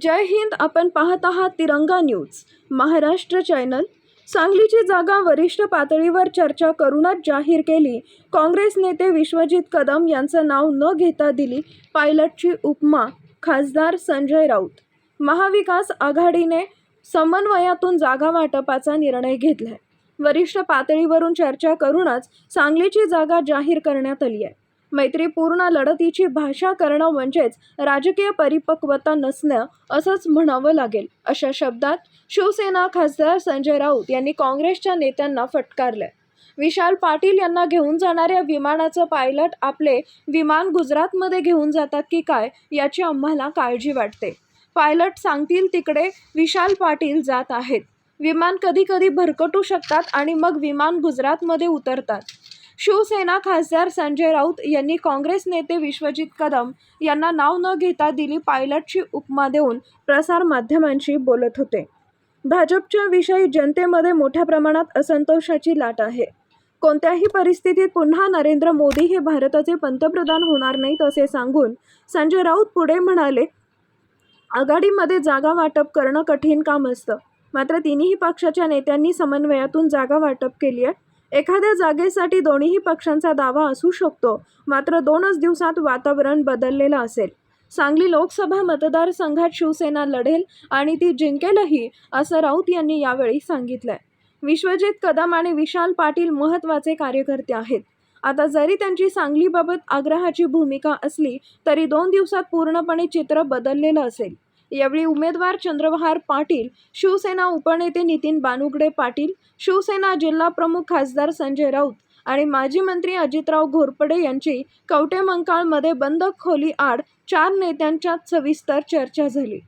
जय हिंद आपण पाहत आहात तिरंगा न्यूज. महाराष्ट्र चॅनल. सांगलीची जागा वरिष्ठ पातळीवर चर्चा करूनच जाहीर केली. काँग्रेस नेते विश्वजित कदम यांचं नाव न घेता दिली पायलटची उपमा खासदार संजय राऊत. महाविकास आघाडीने समन्वयातून जागा वाटपाचा निर्णय घेतलाय. वरिष्ठ पातळीवरून चर्चा करूनच सांगलीची जागा जाहीर करण्यात आली आहे. मैत्रीपूर्ण लढतीची भाषा करणं म्हणजेच राजकीय परिपक्वता नसणं असंच म्हणावं लागेल. अशा शब्दात शिवसेना खासदार संजय राऊत यांनी काँग्रेसच्या नेत्यांना फटकारलंय विशाल पाटील यांना घेऊन जाणाऱ्या विमानाचं पायलट आपले विमान गुजरातमध्ये घेऊन जातात की काय याची आम्हाला काळजी वाटते. पायलट सांगतील तिकडे विशाल पाटील जात आहेत. विमान कधी कधी भरकटू शकतात आणि मग विमान गुजरातमध्ये उतरतात. शिवसेना खासदार संजय राऊत यांनी काँग्रेस नेते विश्वजित कदम यांना नाव न घेता दिली पायलटची उपमा देऊन प्रसार माध्यमांशी बोलत होते. भाजपच्या विषयी जनतेमध्ये मोठ्या प्रमाणात असंतोषाची लाट आहे. कोणत्याही परिस्थितीत पुन्हा नरेंद्र मोदी हे भारताचे पंतप्रधान होणार नाहीत असे सांगून संजय राऊत पुढे म्हणाले आघाडीमध्ये जागा वाटप करणं कठीण काम असतं. मात्र तिन्ही पक्षाच्या नेत्यांनी समन्वयातून जागा वाटप केली आहे. एखाद्या जागेसाठी दोन्हीही पक्षांचा दावा असू शकतो मात्र दोनच दिवसात वातावरण बदललेलं असेल. सांगली लोकसभा मतदारसंघात शिवसेना लढेल आणि ती जिंकेलही असं राऊत यांनी यावेळी सांगितलंय. विश्वजित कदम आणि विशाल पाटील महत्त्वाचे कार्यकर्ते आहेत. आता जरी त्यांची सांगलीबाबत आग्रहाची भूमिका असली तरी दोन दिवसात पूर्णपणे चित्र बदललेलं असेल. यावेळी उमेदवार चंद्रबहार पाटील शिवसेना उपनेते नितीन बानुगडे पाटील शिवसेना जिल्हा प्रमुख खासदार संजय राऊत आणि माजी मंत्री अजितराव घोरपडे यांची कवटेमंकाळमध्ये बंद खोली आड चार नेत्यांच्यात सविस्तर चर्चा झाली.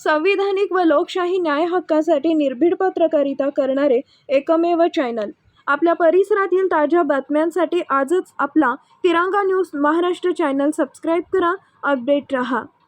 संविधानिक व लोकशाही न्याय हक्कासाठी निर्भीड पत्रकारिता करणारे एकमेव चॅनल. आपल्या परिसरातील ताज्या बातम्यांसाठी आजच आपला Tiranga news Maharashtra channel subscribe करा अपडेट रहा.